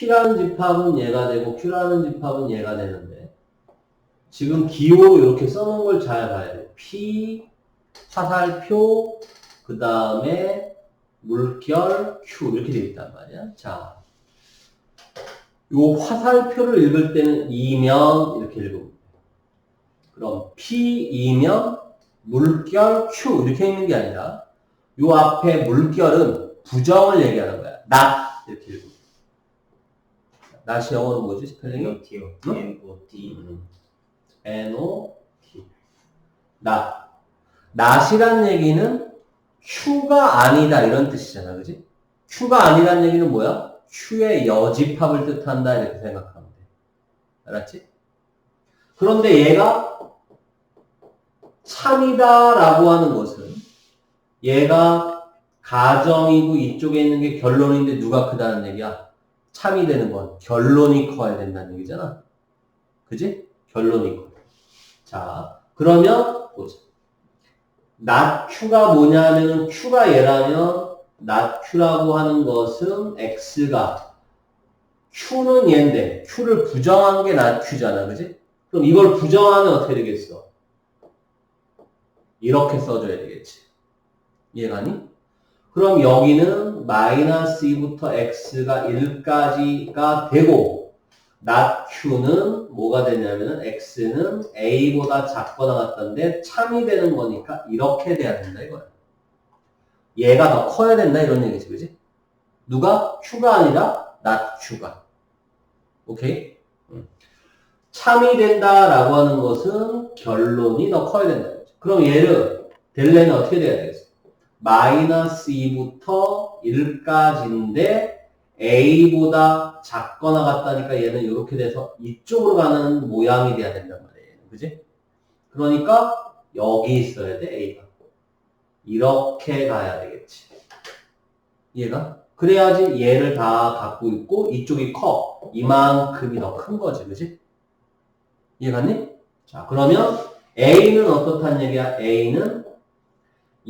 P라는 집합은 얘가 되고 Q라는 집합은 얘가 되는데 지금 기호 이렇게 써놓은 걸 잘 봐야 돼. P, 화살표, 그 다음에 물결, Q 이렇게 되어 있단 말이야. 자, 요 화살표를 읽을 때는 2면 이렇게 읽으면 돼. 그럼 P2면 물결, Q 이렇게 읽는 게 아니라 요 앞에 물결은 부정을 얘기하는 거야. not 이렇게 읽으면 돼. not이 영어로 뭐지? 스펠링이? T요. 응? N O T. N-O-T. not. not이란 얘기는 Q가 아니다 이런 뜻이잖아. 그지? Q가 아니란 얘기는 뭐야? Q의 여집합을 뜻한다 이렇게 생각하면 돼. 알았지? 그런데 얘가 참이다라고 하는 것은 얘가 가정이고 이쪽에 있는 게 결론인데 누가 크다는 얘기야? 참이 되는 건 결론이 커야 된다는 얘기잖아. 그지? 결론이 커. 자, 그러면 보자. not q가 뭐냐면 q가 얘라면 not q라고 하는 것은 x가 q는 얘인데 q를 부정한 게 not q잖아. 그지? 그럼 이걸 부정하면 어떻게 되겠어? 이렇게 써줘야 되겠지. 이해가니? 그럼 여기는 마이너스 2부터 x가 1까지가 되고 not q는 뭐가 되냐면은 x는 a보다 작거나 같던데 참이 되는 거니까 이렇게 돼야 된다 이거야. 얘가 더 커야 된다 이런 얘기지, 그지? 누가 q가 아니라 not q가. 오케이? 음. 참이 된다라고 하는 것은 결론이 더 커야 된다. 그럼 얘를 될려면 어떻게 돼야 되겠어? 마이너스 2부터 1까지인데 a보다 작거나 같다니까 얘는 이렇게 돼서 이쪽으로 가는 모양이 돼야 된단 말이에요. 그지? 그러니까 여기 있어야 돼, a가. 이렇게 가야 되겠지. 얘가? 그래야지 얘를 다 갖고 있고 이쪽이 커. 이만큼이 더 큰 거지. 그지? 이해갔니? 자, 그러면 a는 어떻단 얘기야? a는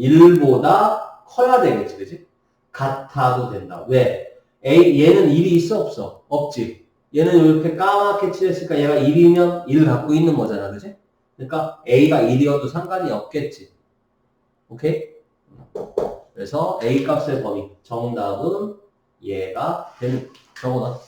1보다 커야 되겠지. 그지? 같아도 된다. 왜? A, 얘는 1이 있어, 없어? 없지. 얘는 이렇게 까맣게 칠했으니까 얘가 1이면 1 갖고 있는 거잖아, 그지? 그러니까 A가 1이어도 상관이 없겠지. 오케이? 그래서 A 값의 범위, 정답은 얘가 되는 거. 적어놔.